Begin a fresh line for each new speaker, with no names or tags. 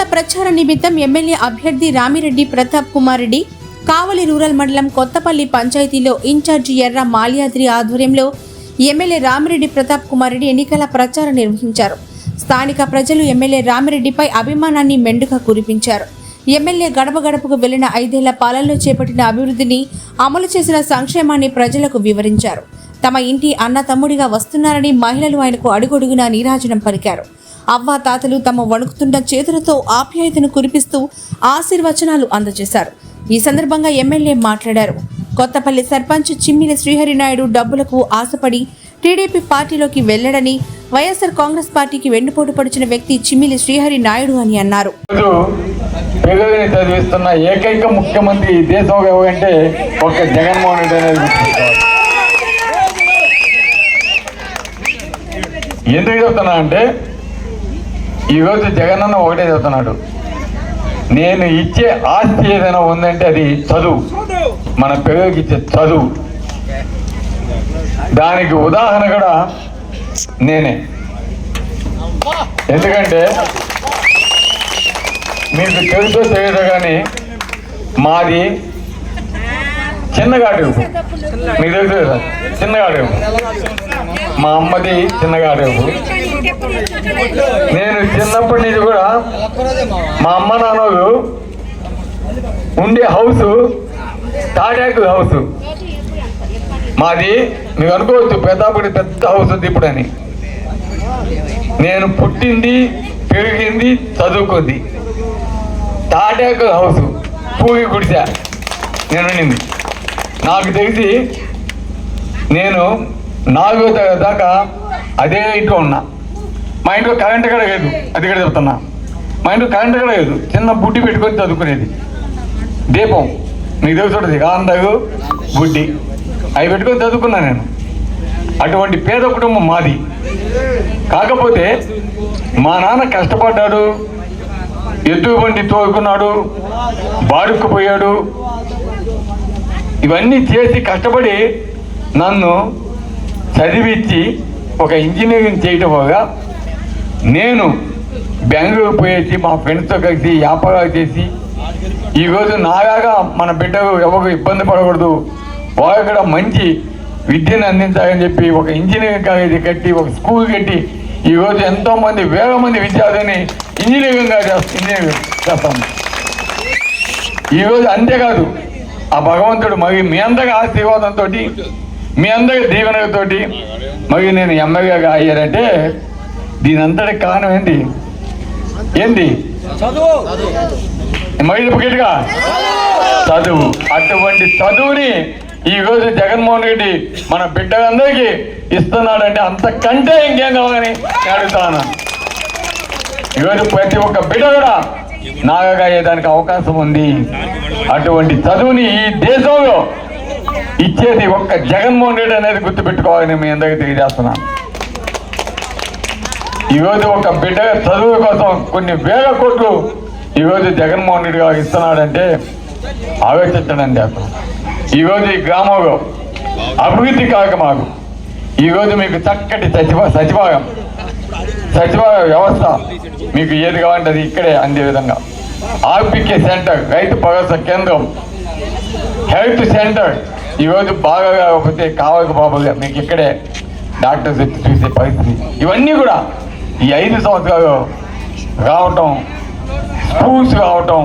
ఎన్నికల ప్రచార నిమిత్తం ఎమ్మెల్యే అభ్యర్థి రామిరెడ్డి ప్రతాప్ కుమార్ రెడ్డి కావలి రూరల్ మండలం కొత్తపల్లి పంచాయతీలో ఇన్ఛార్జి ఎర్ర మాల్యాద్రి ఆధ్వర్యంలో ఎమ్మెల్యే రామిరెడ్డి ప్రతాప్ కుమార్ రెడ్డి ఎన్నికల ప్రచారం నిర్వహించారు. స్థానిక ప్రజలు ఎమ్మెల్యే రామిరెడ్డిపై అభిమానాన్ని మెండుగా కురిపించారు. ఎమ్మెల్యే గడప గడపకు వెళ్ళిన ఐదేళ్ళ పాలనలో చేపట్టిన అభివృద్ధిని అమలు చేసిన సంక్షేమాన్ని ప్రజలకు వివరించారు. తమ ఇంటి అన్న తమ్ముడిగా వస్తున్నారని మహిళలు ఆయనకు అడుగొడుగునా నీరాజనం పలికారు. అవ్వాతాతలు తమ వణుకుతున్న చేతులతో ఆప్యాయతను కురిపిస్తూ ఆశీర్వచనాలు అందజేశారు. ఈ సందర్భంగా ఎమ్మెల్యే మాట్లాడారు. కొత్తపల్లి సర్పంచ్ చిమ్మిలి శ్రీహరినాయుడు డబ్బులకు ఆశపడి టీడీపీ పార్టీలోకి వెళ్ళడని వైఎస్ఆర్ కాంగ్రెస్ పార్టీకి వెన్నుపోటు పడిచిన వ్యక్తి చిమ్మిలి శ్రీహరి నాయుడు అని అన్నారు.
పేదలని చదివిస్తున్న ఏకైక ముఖ్యమంత్రి ఈ దేశం అంటే ఒక జగన్మోహన్ రెడ్డి అనేది ఎందుకు చెప్తున్నా అంటే ఈరోజు జగన్ అన్న ఒకటే చెప్తున్నాడు. నేను ఇచ్చే ఆస్తి ఏదైనా ఉందంటే అది చదువు. మన పిల్లలకి ఇచ్చే చదువు. దానికి ఉదాహరణ కూడా నేనే. ఎందుకంటే మీకు తెలుసో తెలియదు కానీ మాది చిన్నగాడు మీకు తెలుసు కదా? చిన్నగాడు మా అమ్మది చిన్నగాడు నేను చిన్నప్పటి నుంచి కూడా మా అమ్మ నాన్నలు ఉండే హౌస్ తాటాకు హౌస్. మాది మీకు అనుకోవచ్చు పెద్దాపుడి పెద్ద హౌస్ ఉంది ఇప్పుడని. నేను పుట్టింది పెరిగింది చదువుకుంది. తాటాకు హౌస్ పూగి గుడిసా. నేను నాకు తెలిసి నేను నాలుగో తరగతి దాకా అదే ఇంట్లో ఉన్నా. మా ఇంట్లో కరెంట్ కూడా లేదు. అది కూడా చెప్తున్నా మా ఇంట్లో కరెంట్ కూడా లేదు. చిన్న బుడ్డి పెట్టుకొని చదువుకునేది. దీపం. నీకు తెలుసు ఉంటుంది బుడ్డి. అవి పెట్టుకొని చదువుకున్నా నేను. అటువంటి పేద కుటుంబం మాది. కాకపోతే మా నాన్న కష్టపడ్డాడు. ఎద్దు బండి తోలుకున్నాడు. బాడుక్కుపోయాడు. ఇవన్నీ చేసి కష్టపడి నన్ను చదివించి ఒక ఇంజనీరింగ్ చేయటం వల్ల నేను బెంగళూరు పోయేసి మా ఫ్రెండ్స్తో కలిసి వ్యాపారాలు చేసి ఈరోజు నాగా మన బిడ్డకు ఎవరు ఇబ్బంది పడకూడదు. వాళ్ళు కూడా మంచి విద్యను అందించాలని చెప్పి ఒక ఇంజనీరింగ్ కాలేజీ కట్టి ఒక స్కూల్ కట్టి ఈరోజు ఎంతో మంది వేల మంది విద్యార్థిని ఇంజనీరింగ్ ఇంజనీరింగ్ చేస్తాను ఈరోజు అంతేకాదు ఆ భగవంతుడు మరి మీ అందరి ఆశీర్వాదంతో మీ అందరి దీవెనతోటి మరి నేను ఎమ్మెల్యేగా అయ్యారంటే దీని అంతటి కారణం ఏంటి ఏంటి మరి గట్టిగా చదువు. అటువంటి చదువుని ఈ రోజు జగన్మోహన్ రెడ్డి మన బిడ్డలందరికీ ఇస్తున్నాడంటే అంతకంటే ఇంకేం కావాలని అడుగుతాను. ఈరోజు ప్రతి ఒక్క బిడ్డ కూడా నాగగా అయ్యేదానికి అవకాశం ఉంది. అటువంటి చదువుని ఈ దేశంలో ఇచ్చేది ఒక్క జగన్మోహన్ రెడ్డి అనేది గుర్తుపెట్టుకోవాలని మీ అందరికీ తెలియజేస్తున్నాను. ఈరోజు ఒక బిడ్డ చదువు కోసం కొన్ని వేల కోట్లు ఈరోజు జగన్మోహన్ రెడ్డి గారు ఇస్తున్నాడంటే ఆలోచించండి అతను. ఈరోజు ఈ గ్రామంలో అభివృద్ధి కార్యక్రమాలు. ఈరోజు మీకు చక్కటి సచివ సచివాలయం. సచివాలయ వ్యవస్థ మీకు ఏది కావాలంటే అది ఇక్కడే అందే విధంగా. ఆర్పికే సెంటర్ రైతు భరోసా కేంద్రం. హెల్త్ సెంటర్ ఈరోజు బాగా కాకపోతే కావకపోతే మీకు ఇక్కడే డాక్టర్స్ వచ్చి చూసే పరిస్థితి. ఇవన్నీ కూడా ఈ ఐదు సంవత్సరాలు రావటం స్కూల్స్ రావటం